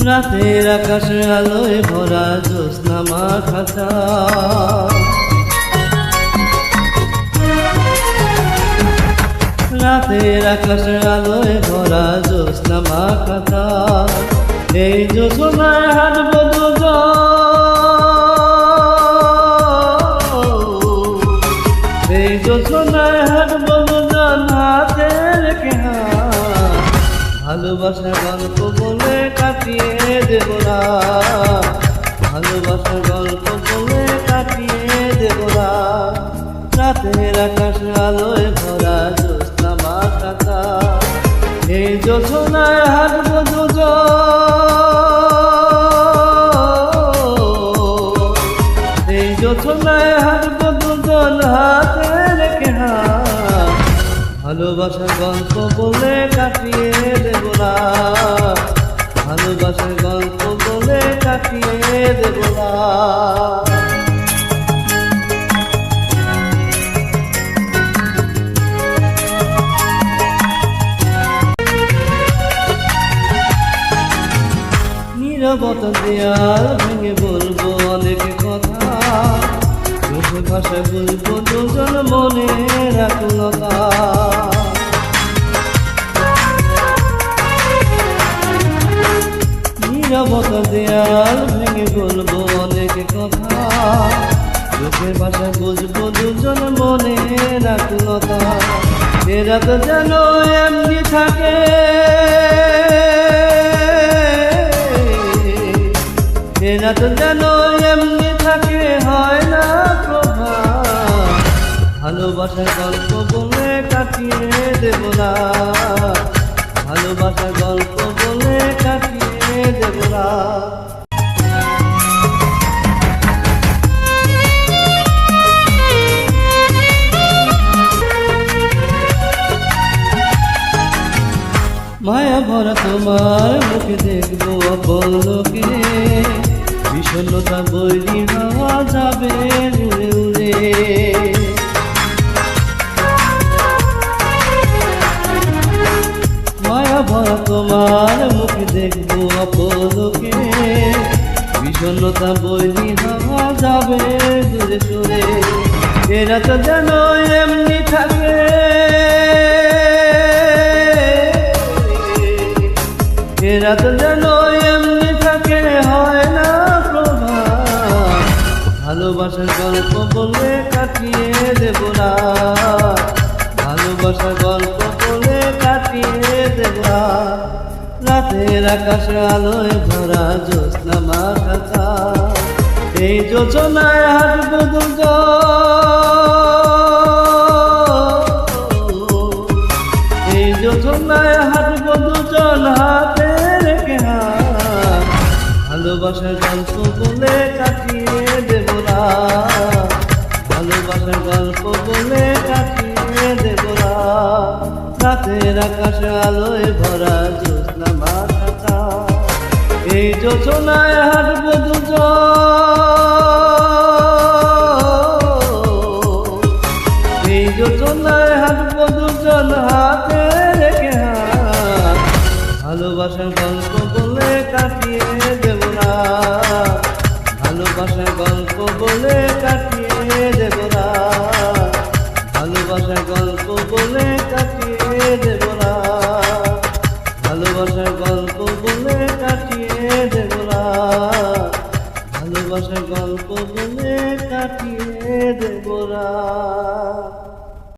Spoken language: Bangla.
রাতের আকাশ আলোয় ভরা জ্যোৎস্না খাতা রাতের আকাশ আলোয় ভরা জ্যোৎস্না খাতা এই যোজনায় হাত দুজন ভালোবাসার গল্প বলে কাটিয়ে দেব না। গল্প বলে কাটিয়ে দেব না। রাতের আকাশ আলোয় ভরা জ্যোৎস্না মাথাটা এই যোজনায় হাঁটব দুজন। এই যোজনায় হাঁটব দুজন, হাতে রেখে হাত। ভালোবাসার গল্প বলে কাটিয়ে দেব না। ভালোবাসার গল্প বলে কাটিয়ে দেব না। নীরবতা দেয়াল ভেঙে বলব অনেক কথা। চোখে ভাষা বলব, দুজন মনে রাখলতা নীরবতা দেয়াল ভেঙে বলব অনেক কথা। চোখের ভাষা বুঝব দুজন মনে রাখলতা এরা তো যেন এমনি থাকে। এরা তো যেন এমনি থাকে, হয় না প্রভা। ভালোবাসার গল্প বলে কাটিয়ে দেব না। ভালোবাসার গল্প বলে কাটিয়ে দেব না মায়া ভরা তোমার মুখে দেখব অপলোকে বিষণ্ণতা বৈরি হওয়া যাবে উড়ে উড়ে। বিষণ্ণতা বৈরি হওয়া যাবে দূরে দূরে। এরা তো যেন এমনি থাকে। এরা তো যেন এমনি থাকে, হয় না প্রভা ভালোবাসার গল্প বলে কাটিয়ে দেব না। ভালোবাসার গল্প বলে কাটিয়ে রাতের আকাশে আলোয় ভরা জ্যোৎস্না মাথা এই যোজনায় হাঁটব এই যোজনায় হাঁটব দুজন হাতে রেখে ভালোবাসার গল্প বলে কাটিয়ে দেব না। ভালোবাসার গল্প বলে কাটিয়ে দেব না। রাতের আকাশে আলোয় ভরা এই যোজনায় হাঁটব দুজন। এই যোজনায় হাঁটব দুজন, হাতে রেখে হাত। ভালোবাসার গল্প বলে কাটিয়ে দেব না। ভালোবাসার গল্প বলে কাটিয়ে দেব না। ভালোবাসার